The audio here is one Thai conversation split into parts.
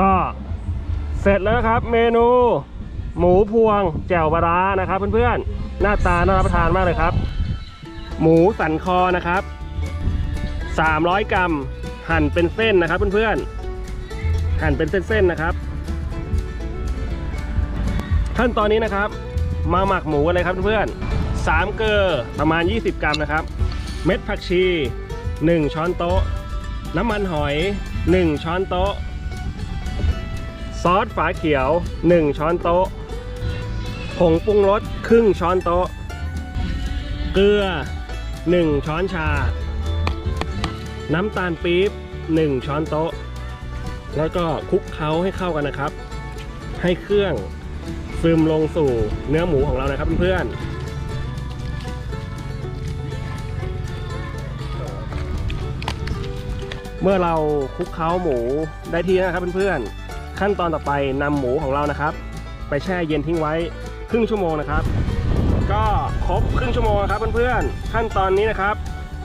ก็เสร็จแล้วนะครับ เมนู หมูพวงแจ่วปลาร้านะครับ เพื่อนๆ หน้าตาน่ารับประทานมากเลยครับ หมูสันคอนะครับ 300 กรัมหั่นเป็นเส้นนะครับเพื่อนๆ หั่นเป็นเส้นๆนะครับ ขั้นตอนนี้นะครับ มาหมักหมูกันเลยครับเพื่อนๆสามเกลือประมาณ 20 กรัมนะครับ เม็ดผักชี 1 ช้อนโต๊ะ น้ำมันหอย 1 ช้อนโต๊ะ ซอสฝาเขียว 1 ช้อนโต๊ะ ผงปรุงรสครึ่งช้อนโต๊ะ เกลือ 1 ช้อนชา น้ำตาลปี๊บ 1 ช้อนโต๊ะ แล้วก็คลุกเคล้าให้เข้ากันนะครับ ให้เครื่องซึมลงสู่เนื้อหมูของเรานะครับเพื่อนเมื่อเราคลุกเคล้าหมูได้ที่นะครับเพื่อนๆ ขั้นตอนต่อไปนำหมูของเรานะครับ ไปแช่เย็นทิ้งไว้ครึ่งชั่วโมงนะครับ ก็ครบครึ่งชั่วโมงครับเพื่อนๆขั้นตอนนี้นะครับ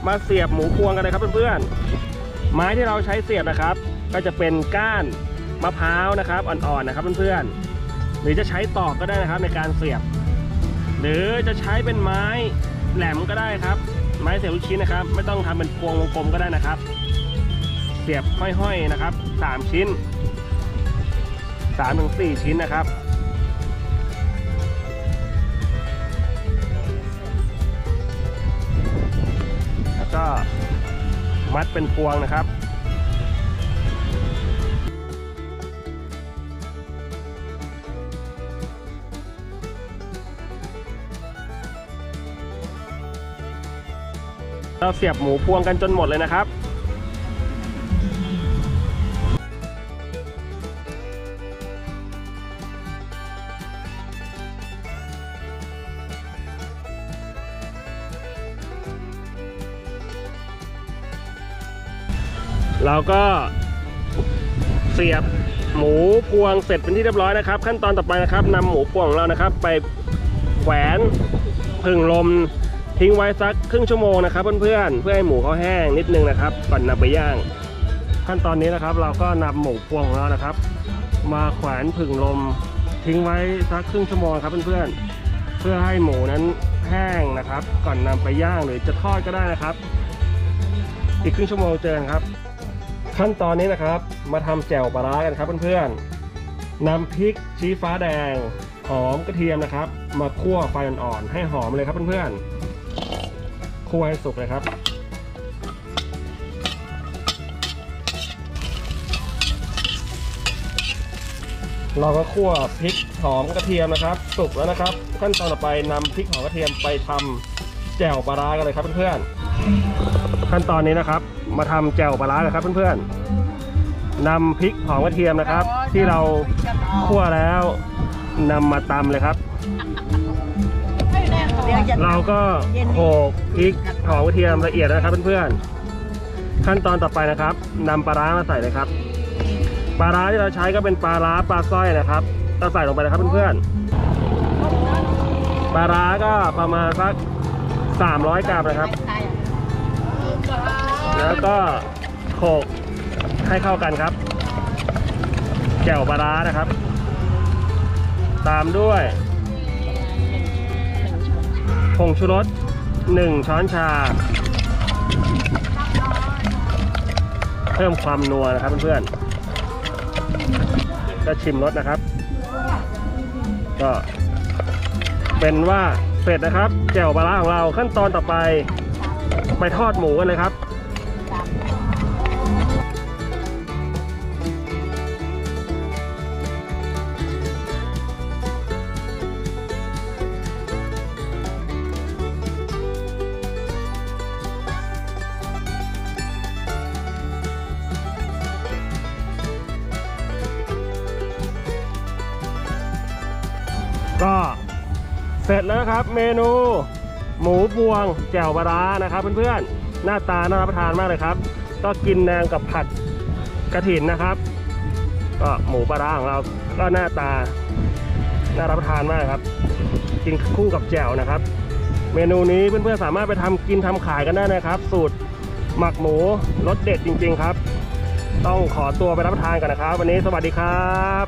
มาเสียบหมูพวงกันเลยครับเพื่อนๆไม้ที่เราใช้เสียบนะครับ ก็จะเป็นก้านมะพร้าวนะครับอ่อนๆนะครับเพื่อนๆหรือจะใช้ตอกก็ได้นะครับในการเสียบ หรือจะใช้เป็นไม้แหลมก็ได้ครับ ไม้เสียบลูกชิ้นนะครับ ไม่ต้องทำเป็นพวงวงกลมก็ได้นะครับ เสียบห้อยๆนะครับสามชิ้น สามถึงสี่ชิ้นนะครับ แล้วก็มัดเป็นพวงนะครับเราเสียบหมูพวงกันจนหมดเลยนะครับ เราก็เสียบหมูพวงเสร็จเป็นที่เรียบร้อยนะครับ ขั้นตอนต่อไปนะครับนำหมูพวงของเรานะครับ ไปแขวนผึ่งลมทิ้งไว้สักครึ่งชั่วโมงนะครับ เพื่อนๆเพื่อให้หมูเขาแห้งนิดนึงนะครับก่อนนำไปย่าง ขั้นตอนนี้นะครับ เราก็นำหมูพวงของเรานะครับ มาแขวนผึ่งลมทิ้งไว้สักครึ่งชั่วโมงครับเพื่อนๆเพื่อให้หมูนั้นแห้งนะครับ ก่อนนำไปย่างหรือจะทอดก็ได้นะครับ อีกครึ่งชั่วโมงเจอกันครับ ขั้นตอนนี้นะครับ มาทำแจ่วปลาร้ากันครับเพื่อนๆนำพริกชี้ฟ้าแดงหอมกระเทียมนะครับ มาคั่วไฟอ่อนๆให้หอมเลยครับเพื่อนๆคั่วให้สุกเลยครับเราก็คั่วพริกหอมกระเทียมนะครับ สุกแล้วนะครับ ขั้นตอนต่อไปนำพริกหอมกระเทียมไปทำแจ่วปลาร้ากันเลยครับเพื่อนๆ ขั้นตอนนี้นะครับ มาทำแจ่วปลาร้ากันครับเพื่อนๆนำพริกหอมกระเทียมนะครับ ที่เราคั่วแล้วนำมาตำเลยครับ เราก็โขลกพริกหอมกระเทียมละเอียดนะครับเพื่อนๆขั้นตอนต่อไปนะครับนำปลาร้ามาใส่เลยครับปลาร้าที่เราใช้ก็เป็นปลาร้าปลาสร้อยนะครับเราใส่ลงไปนะครับเพื่อนๆปลาร้าก็ประมาณสัก300 กรัมนะครับ แล้วก็โขลกให้เข้ากันครับแจ่วปลาร้านะครับ ตามด้วยผงชูรส1ช้อนชา เพิ่มความนัวนะครับเพื่อนๆก็ชิมรสนะครับ ก็เป็นว่าเสร็จนะครับ แจ่วปลาร้าของเราขั้นตอนต่อไป ไปทอดหมูกันเลยครับ ก็เสร็จแล้วนะครับเมนู หมูพวงแจ่วปลาร้านะครับเพื่อนๆหน้าตาน่ารับประทานมากเลยครับ ก็กินแนงกับผัดกระถินนะครับ ก็หมูปลาร้าของเราก็หน้าตาน่ารับประทานมากครับ กินคู่กับแจ่วนะครับ เมนูนี้เพื่อนๆสามารถไปทำกินทำขายกันได้นะครับ สูตรหมักหมูรสเด็ดจริง ๆครับ ต้องขอตัวไปรับประทานก่อนนะครับ วันนี้สวัสดีครับ